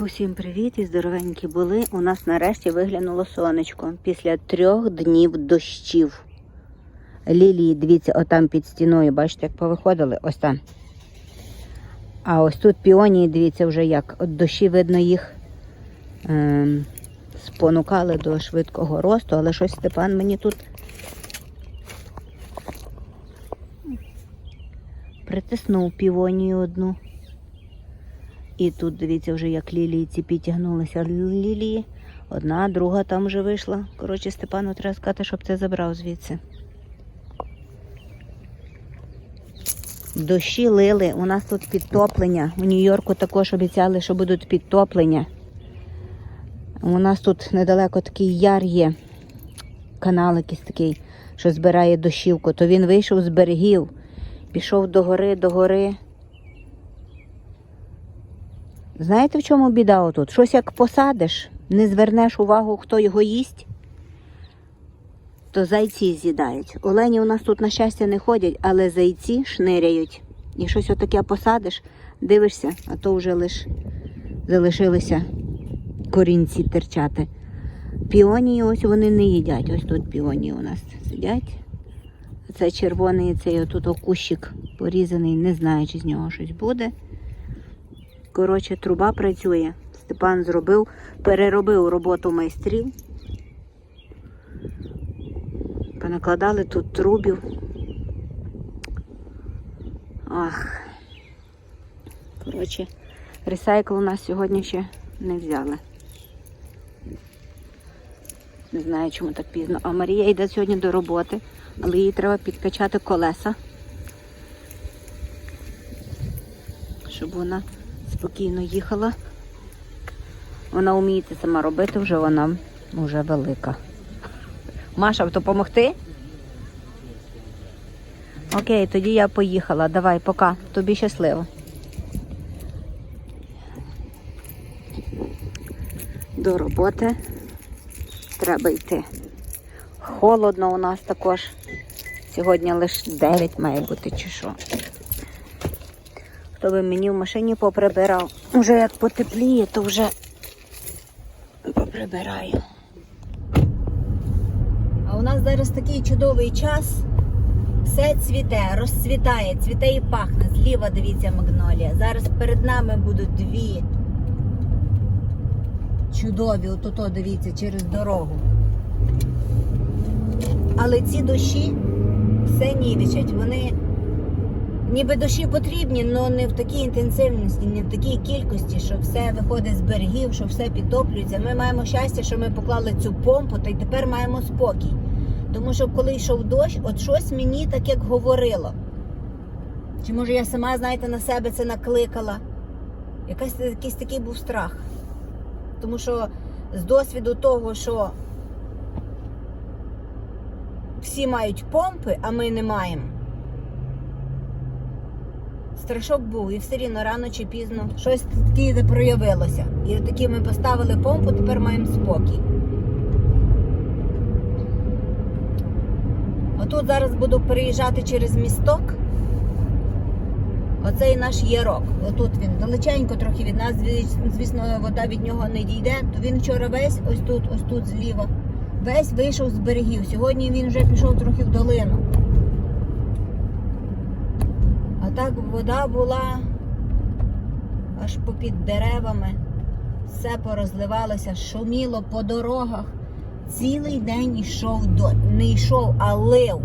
Усім привіт і здоровенькі були. У нас нарешті виглянуло сонечко після трьох днів дощів. Лілії, дивіться, отам під стіною, бачите, як повиходили, ось там. А ось тут піонії, дивіться, вже як. От дощі, видно, їх ем, спонукали до швидкого росту, але щось Степан мені тут притиснув півонію одну. І тут дивіться вже, як лілії ці підтягнулися лілії. Одна, друга там вже вийшла. Коротше, Степану треба сказати, щоб це забрав звідси. Дощі лили, у нас тут підтоплення. У Нью-Йорку також обіцяли, що будуть підтоплення. У нас тут недалеко такий яр є, канал якийсь такий, що збирає дощівку. То він вийшов з берегів, пішов до гори, до гори. Знаєте, в чому біда отут? Щось як посадиш, не звернеш увагу, хто його їсть, то зайці з'їдають. Олені у нас тут, на щастя, не ходять, але зайці шниряють. І щось отаке посадиш, дивишся, а то вже лиш залишилися корінці терчати. Піонії ось вони не їдять. Ось тут піонії у нас сидять. Це червоний, цей отут окущик порізаний, не знаю, чи з нього щось буде. Коротше, труба працює. Степан зробив, переробив роботу майстрів. Понакладали тут трубів. Ах. Коротше, ресайкл у нас сьогодні ще не взяли. Не знаю, чому так пізно. А Марія йде сьогодні до роботи, але їй треба підкачати колеса, щоб вона спокійно їхала. Вона вміє це сама робити, вже вона вже велика. Маша, допомогти? Окей, тоді я поїхала. Давай, пока. Тобі щасливо. До роботи треба йти. Холодно у нас також. Сьогодні лише 9 має бути чи що. Би мені в машині поприбирав. Уже як потепліє, то вже поприбираю. А у нас зараз такий чудовий час. Все цвіте, розцвітає, цвіте і пахне. Зліва дивіться магнолія. Зараз перед нами будуть дві чудові, отото дивіться, через дорогу. Але ці дощі все нівічать. Вони ніби дощі потрібні, але не в такій інтенсивності, не в такій кількості, що все виходить з берегів, що все підтоплюється. Ми маємо щастя, що ми поклали цю помпу, та й тепер маємо спокій. Тому що коли йшов дощ, от щось мені так як говорило. Чи може я сама, знаєте, на себе це накликала? Якась, якийсь такий був страх. Тому що з досвіду того, що всі мають помпи, а ми не маємо. Страшок був, і все рівно рано чи пізно щось таке проявилося. І такі ми поставили помпу, тепер маємо спокій. Отут зараз буду переїжджати через місток. Оцей наш ярок. Отут він далеченько трохи від нас, звісно, вода від нього не дійде. То він вчора весь ось тут, ось тут зліва. Весь вийшов з берегів. Сьогодні він вже пішов трохи в долину. Так вода була аж попід деревами. Все порозливалося, шуміло по дорогах. Цілий день йшов до не йшов, а лив.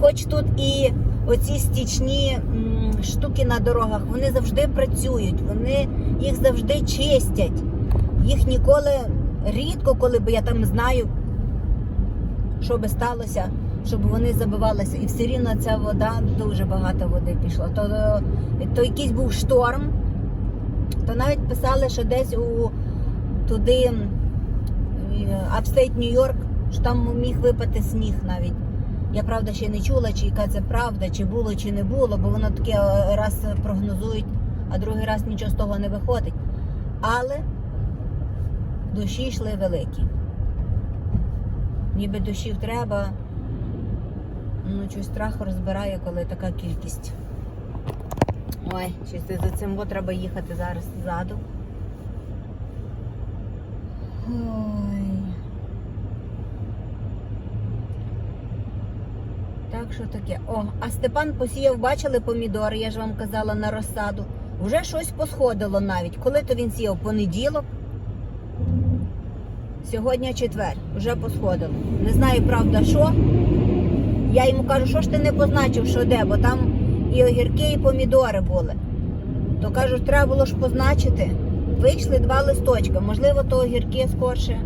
Хоч тут і оці стічні м, штуки на дорогах, вони завжди працюють, вони їх завжди чистять. Їх ніколи, рідко, коли б я там знаю, що би сталося, щоб вони забивалися. І все рівно ця вода, дуже багато води пішло. То, то якийсь був шторм, то навіть писали, що десь у туди, апстейт Нью-Йорк, що там міг випати сніг навіть. Я правда ще не чула, чи яка це правда, чи було, чи не було, бо воно таке раз прогнозують, а другий раз нічого з того не виходить. Але дощі йшли великі. Ніби дощів треба, ну щось страх розбирає, коли така кількість. Ой, щось за цим бо треба їхати зараз ззаду. Ой. Так що таке. О, а Степан посіяв, бачили помідори, я ж вам казала на розсаду. Вже щось посходило навіть. Коли то він сіяв понеділок. Сьогодні четвер, вже посходило. Не знаю, правда, що. Я йому кажу, що ж ти не позначив, що де, бо там і огірки, і помідори були. То кажу, треба було ж позначити. Вийшли два листочка. Можливо, то огірки скорше.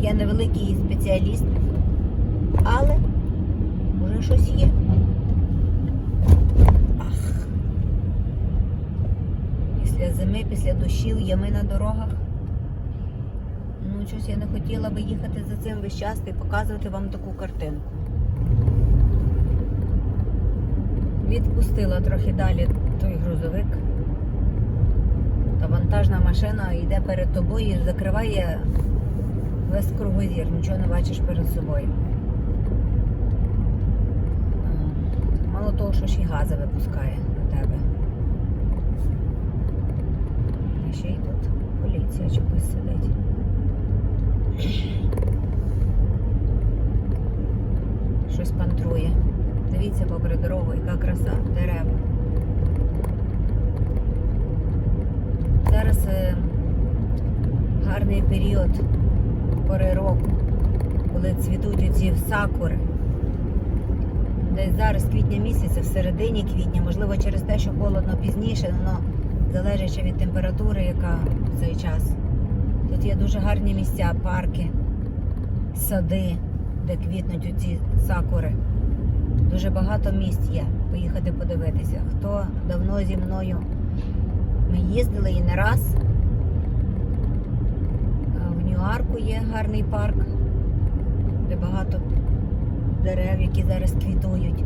Я не великий спеціаліст. Але вже щось є. Ах. Після зими, після дощів, ями на дорогах. Ну, щось я не хотіла би їхати за цим весь час і показувати вам таку картинку. Відпустила трохи далі той грузовик. Та вантажна машина йде перед тобою і закриває весь кругозір, нічого не бачиш перед собою. Мало того, що ще й гази випускає на тебе. А ще й тут поліція чогось сидить. Щось пантрує. Дивіться попри дорогу, яка краса, дерева. Зараз е, гарний період пори року, коли цвітуть оці сакури. Десь зараз квітня місяця, в середині квітня, можливо, через те, що холодно пізніше, воно залежить від температури, яка в цей час. Тут є дуже гарні місця, парки, сади, де квітнуть оці сакури. Дуже багато місць є поїхати подивитися. Хто давно зі мною ми їздили і не раз. А В Ньюарку є гарний парк, де багато дерев, які зараз квітують.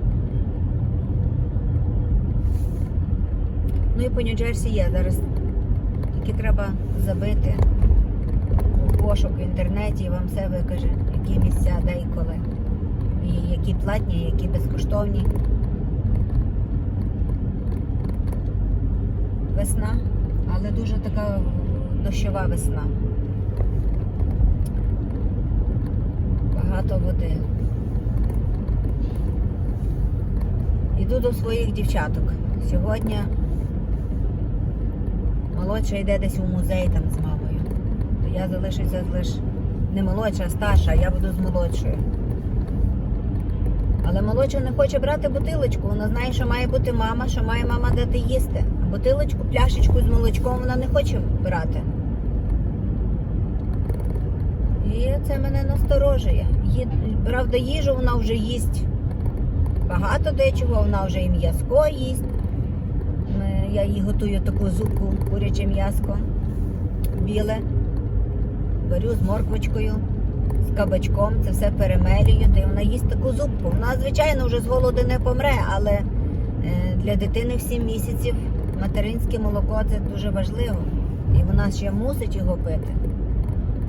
Ну і по Нью-Джерсі є зараз. Тільки треба забити пошук в інтернеті і вам все викаже, які місця, де і коли. І які платні, які безкоштовні. Весна, але дуже така дощова весна. Багато води. Іду до своїх дівчаток. Сьогодні молодша йде десь у музей там з мамою. Я залишуся лише не молодша, а старша, я буду з молодшою. Але молодша не хоче брати бутилочку. Вона знає, що має бути мама, що має мама дати їсти. А бутилочку, пляшечку з молочком вона не хоче брати. І це мене насторожує. Ї- Правда, їжу вона вже їсть. Багато дечого, вона вже і м'язко їсть. Я їй готую таку зубку, куряче м'язко, біле. Варю з морквочкою з кабачком, це все перемелюю, і вона їсть таку зубку. Вона, звичайно, вже з голоду не помре, але е, для дитини в 7 місяців материнське молоко це дуже важливо. І вона ще мусить його пити.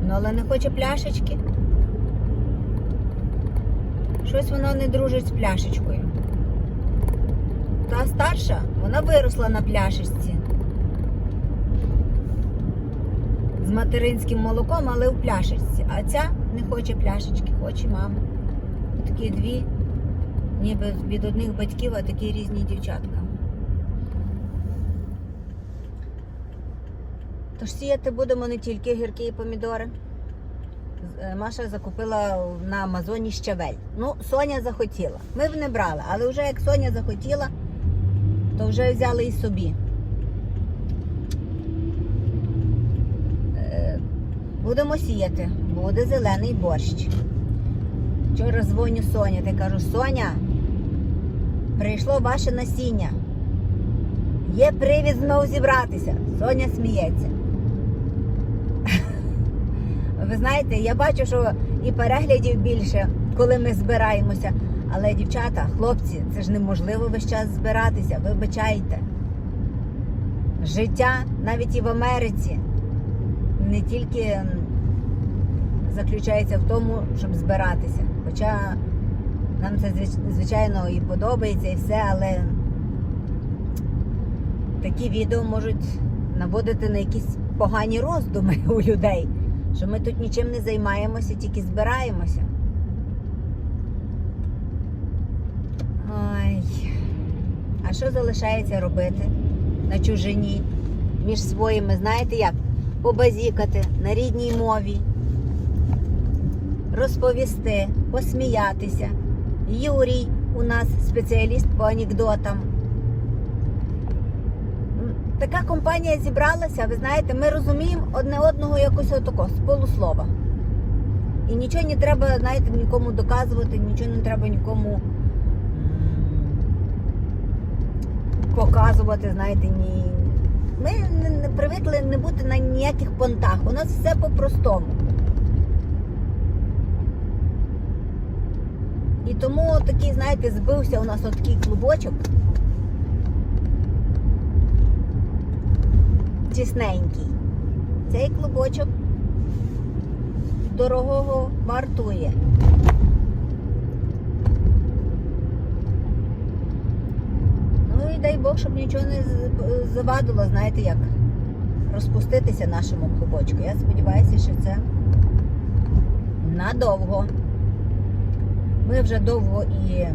Ну, але не хоче пляшечки. Щось вона не дружить з пляшечкою. Та старша, вона виросла на пляшечці. З материнським молоком, але в пляшечці. А ця не хоче пляшечки, хоче мама. Такі дві, ніби від одних батьків, а такі різні дівчатка. Тож сіяти будемо не тільки гірки і помідори. Е, Маша закупила на Амазоні щавель. Ну, Соня захотіла. Ми б не брали, але вже як Соня захотіла, то вже взяли і собі. Е, Будемо сіяти. Буде зелений борщ. Вчора дзвоню Соні та кажу, Соня, прийшло ваше насіння. Є привід знову зібратися. Соня сміється. Ви знаєте, я бачу, що і переглядів більше, коли ми збираємося. Але, дівчата, хлопці, це ж неможливо весь час збиратися, вибачайте. Життя навіть і в Америці не тільки заключається в тому, щоб збиратися. Хоча нам це звичайно і подобається, і все, але такі відео можуть наводити на якісь погані роздуми у людей, що ми тут нічим не займаємося, тільки збираємося. Ой. А що залишається робити на чужині між своїми, знаєте як? Побазікати на рідній мові, розповісти, посміятися. Юрій у нас спеціаліст по анекдотам. Така компанія зібралася, ви знаєте, ми розуміємо одне одного якось отако, з полуслова. І нічого не треба, знаєте, нікому доказувати, нічого не треба нікому показувати, знаєте, ні. Ми не, привикли не бути на ніяких понтах. У нас все по-простому. І тому такий, знаєте, збився у нас отакий клубочок. Тісненький. Цей клубочок дорогого вартує. Ну і дай Бог, щоб нічого не завадило, знаєте як, розпуститися нашому клубочку. Я сподіваюся, що це надовго. Ми вже довго і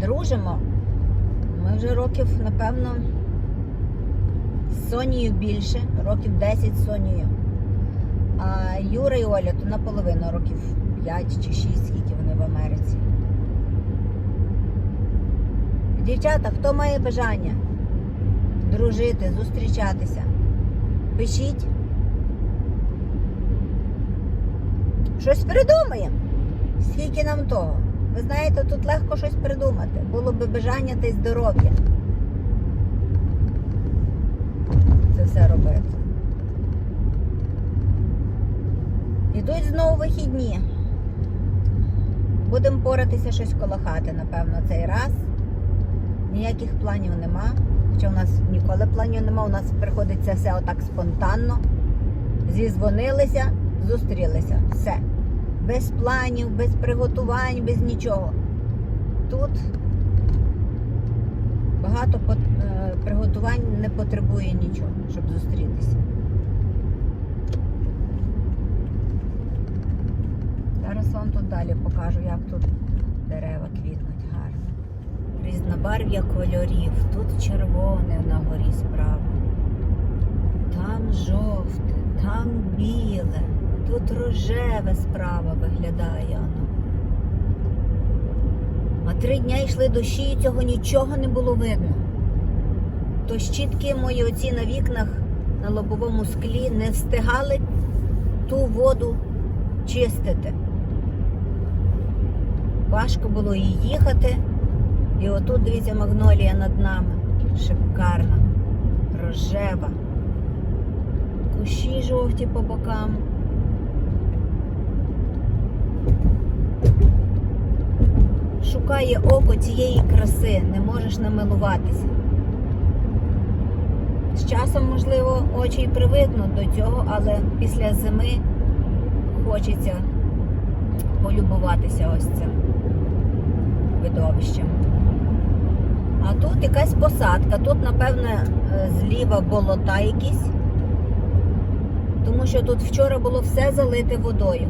дружимо. Ми вже років, напевно, з Сонією більше, років 10 з Сонією. А Юра і Оля то наполовину років 5 чи 6, скільки вони в Америці. Дівчата, хто має бажання дружити, зустрічатися? Пишіть. Щось придумаємо. Скільки нам того? Ви знаєте, тут легко щось придумати. Було би бажання та й здоров'я. Це все робити. Ідуть знову вихідні. Будемо поратися щось коло хати, напевно, цей раз. Ніяких планів нема. Хоча у нас ніколи планів нема, у нас приходить це все отак спонтанно. Зізвонилися, зустрілися. Все. Без планів, без приготувань, без нічого. Тут багато е, приготувань не потребує нічого, щоб зустрітися. Зараз вам тут далі покажу, як тут дерева гарно. Різнобарв'я кольорів. Тут червоне на горі справа. Там жовте, там біле, тут рожеве справа виглядає воно. А три дня йшли дощі і цього нічого не було видно. То щітки мої оці на вікнах на лобовому склі не встигали ту воду чистити. Важко було їй їхати. І отут, дивіться, магнолія над нами. Шикарна, рожева. Кущі жовті по бокам. Шукає око цієї краси, не можеш намилуватися. З часом, можливо, очі й привикнуть до цього, але після зими хочеться полюбуватися ось цим видовищем. А тут якась посадка. Тут, напевне, е, зліва болота якісь. Тому що тут вчора було все залите водою.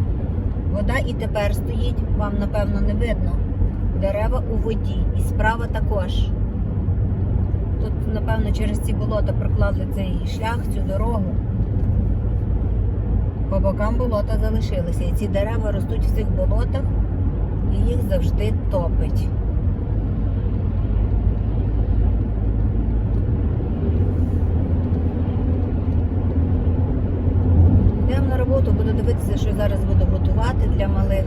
Вода і тепер стоїть, вам напевно не видно. Дерева у воді. І справа також. Тут, напевно, через ці болота проклали цей шлях, цю дорогу. По бокам болота залишилися. І ці дерева ростуть в цих болотах і їх завжди топить. Йдемо на роботу, буду дивитися, що зараз буду готувати для малих.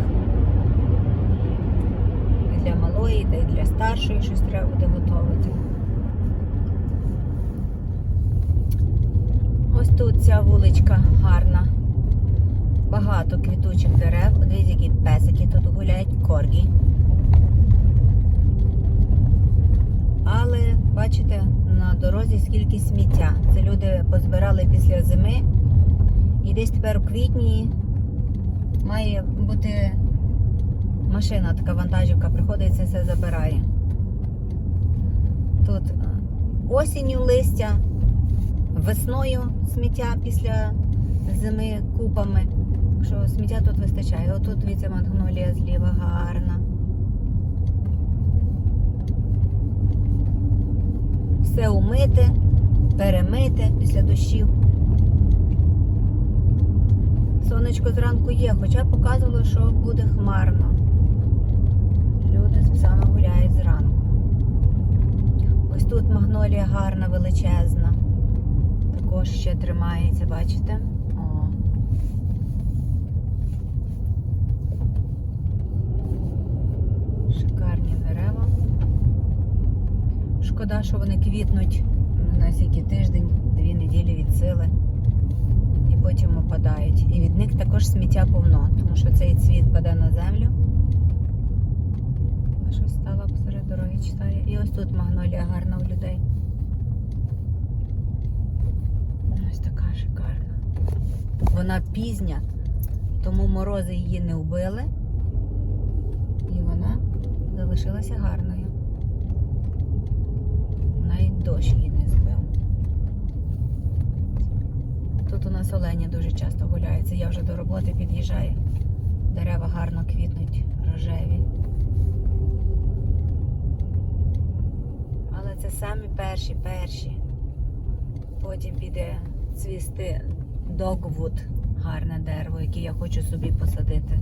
І для малої, та й для старшої щось треба буде готувати. Ось тут ця вуличка гарна. Багато квітучих дерев. Подивіться, які песики тут гуляють, коргі. Але бачите, на дорозі скільки сміття. Це люди позбирали після зими. І десь тепер у квітні має бути машина, така вантажівка приходить і це все забирає. Тут е, осінню листя, весною сміття після зими купами. Так що сміття тут вистачає. Отут дивіться магнолія зліва гарна. Все умите, перемите після дощів. Сонечко зранку є, хоча показувало, що буде хмарно. Люди з псами гуляють зранку. Ось тут магнолія гарна, величезна. Також ще тримається, бачите? Шикарні дерева. Шкода, що вони квітнуть ну, на скільки тиждень, дві неділі від сили потім опадають. І від них також сміття повно, тому що цей цвіт паде на землю. А щось стало посеред дороги читає. І ось тут магнолія гарна у людей. Ось така шикарна. Вона пізня, тому морози її не вбили. І вона залишилася гарною. Навіть дощ її не збив. Тут у нас олені дуже часто гуляються. Я вже до роботи під'їжджаю. Дерева гарно квітнуть, рожеві. Але це самі перші, перші. Потім піде цвісти догвуд, гарне дерево, яке я хочу собі посадити.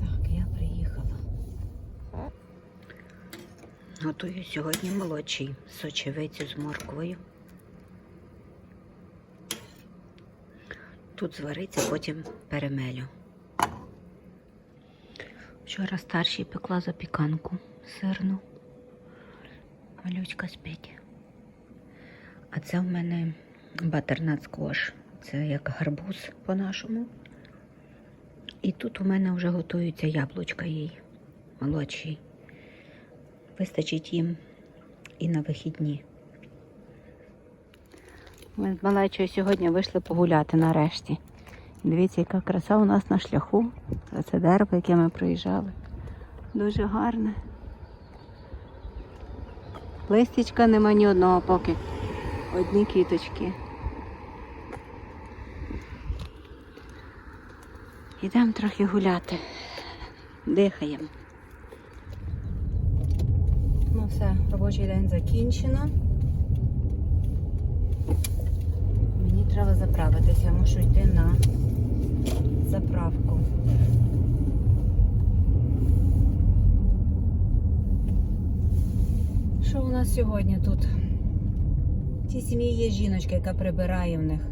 Так, я приїхала. Готую сьогодні молодший сочевицю з морквою. Тут звариться, потім перемелю. Вчора старший пекла запіканку сирну. Малючка спить. А це в мене батернат сквош. Це як гарбуз по-нашому. І тут у мене вже готуються яблучка їй, молодший. Вистачить їм і на вихідні. Ми з малечою сьогодні вийшли погуляти нарешті. Дивіться, яка краса у нас на шляху. Це дерево, яке ми проїжджали. Дуже гарне. Листячка нема ні одного поки. Одні квіточки. Ідемо трохи гуляти. Дихаємо. Все, робочий день закінчено. Мені треба заправитися, я мушу йти на заправку. Що у нас сьогодні тут? В цій сім'ї є жіночка, яка прибирає в них.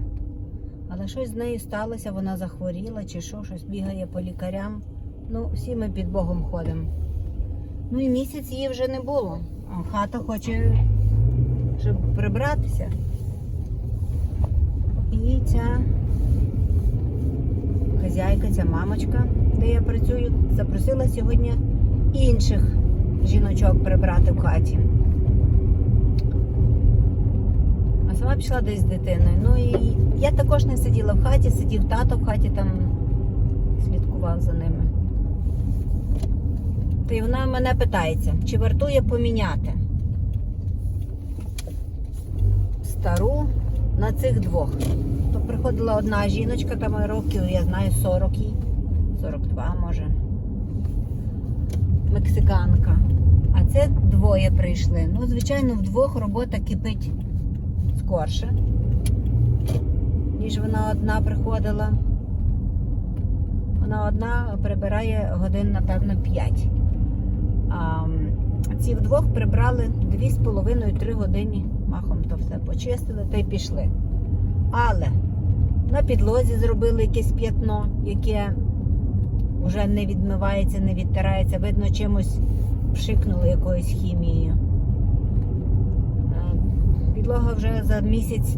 Але щось з нею сталося, вона захворіла чи що, щось бігає по лікарям. Ну, всі ми під Богом ходимо. Ну і місяць її вже не було. А хата хоче, щоб прибратися. І ця хазяйка, ця мамочка, де я працюю, запросила сьогодні інших жіночок прибрати в хаті. А сама пішла десь з дитиною. Ну і я також не сиділа в хаті, сидів тато в хаті там слідкував за ними. Та й вона мене питається, чи вартує поміняти стару на цих двох. То приходила одна жіночка, там років, я знаю, 40 їй, 42 може. Мексиканка. А це двоє прийшли. Ну, звичайно, вдвох робота кипить скорше, ніж вона одна приходила. Вона одна прибирає годин, напевно, 5. Ці вдвох прибрали 2,5-3 години. Махом то все почистили та й пішли. Але на підлозі зробили якесь п'ятно, яке вже не відмивається, не відтирається. Видно, чимось пшикнули якоюсь хімією. Е, Підлога вже за місяць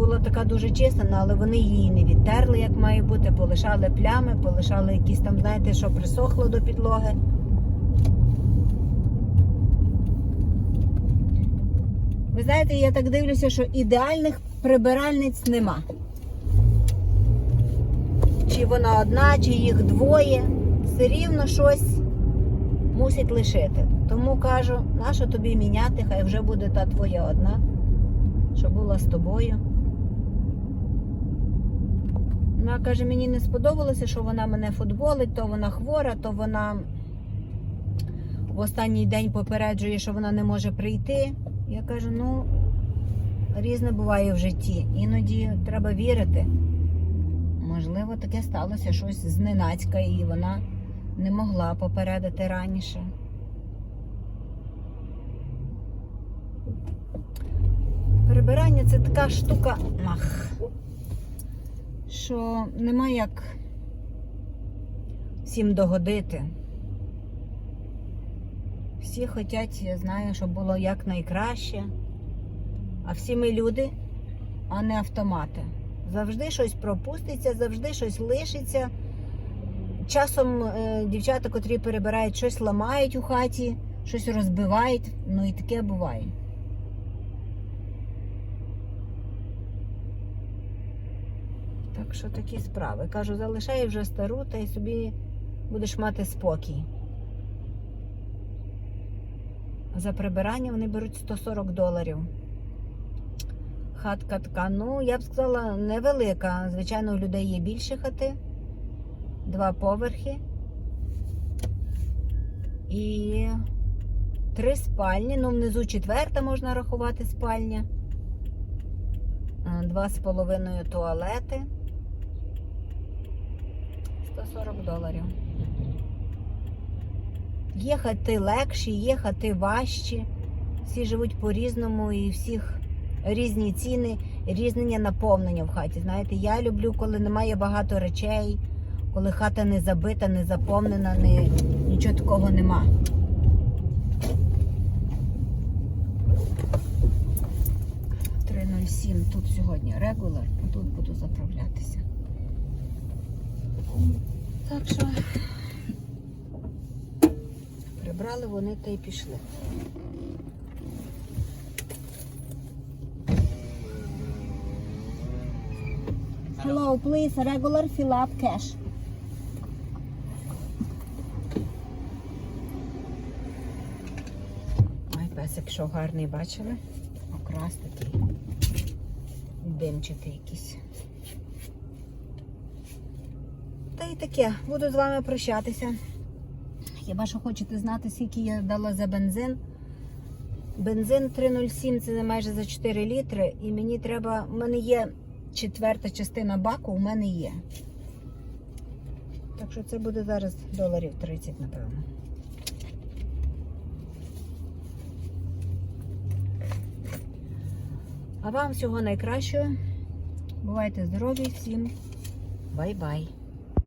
була така дуже чиста, ну, але вони її не відтерли, як має бути, полишали плями, полишали якісь там, знаєте, що присохло до підлоги. Ви знаєте, я так дивлюся, що ідеальних прибиральниць нема. Чи вона одна, чи їх двоє. Все рівно щось мусить лишити. Тому кажу, нащо тобі міняти, хай вже буде та твоя одна, що була з тобою. Вона каже, мені не сподобалося, що вона мене футболить, то вона хвора, то вона в останній день попереджує, що вона не може прийти. Я кажу, ну, різне буває в житті. Іноді треба вірити. Можливо, таке сталося щось зненацька, і вона не могла попередити раніше. Прибирання це така штука, ах, що нема як всім догодити. Всі хочуть, я знаю, щоб було якнайкраще. А всі ми люди, а не автомати. Завжди щось пропуститься, завжди щось лишиться. Часом е, дівчата, котрі перебирають, щось ламають у хаті, щось розбивають. Ну і таке буває. Так що такі справи. Кажу, залишай вже стару та й собі будеш мати спокій. За прибирання вони беруть 140 доларів. Хатка така, ну, я б сказала, невелика. Звичайно, у людей є більші хати, два поверхи і три спальні. Ну, внизу четверта можна рахувати спальня. Е, Два з половиною туалети. 140 доларів. Є хати легші, є хати важчі. Всі живуть по-різному і всіх різні ціни, різнення наповнення в хаті. Знаєте, я люблю, коли немає багато речей, коли хата не забита, не заповнена, не, нічого такого нема. «307» тут сьогодні регуляр, а тут буду заправлятися. Так що прибрали вони та й пішли. Hello, please, regular fill up cash. Ой, песик, що гарний, бачили? Окрас такий. Димчатий якийсь. Й таке, буду з вами прощатися. Хіба що хочете знати, скільки я дала за бензин? Бензин 3,07 це майже за 4 літри, і мені треба. У мене є четверта частина баку, у мене є. Так що це буде зараз доларів 30, напевно. А вам всього найкращого. Бувайте здорові, всім бай-бай.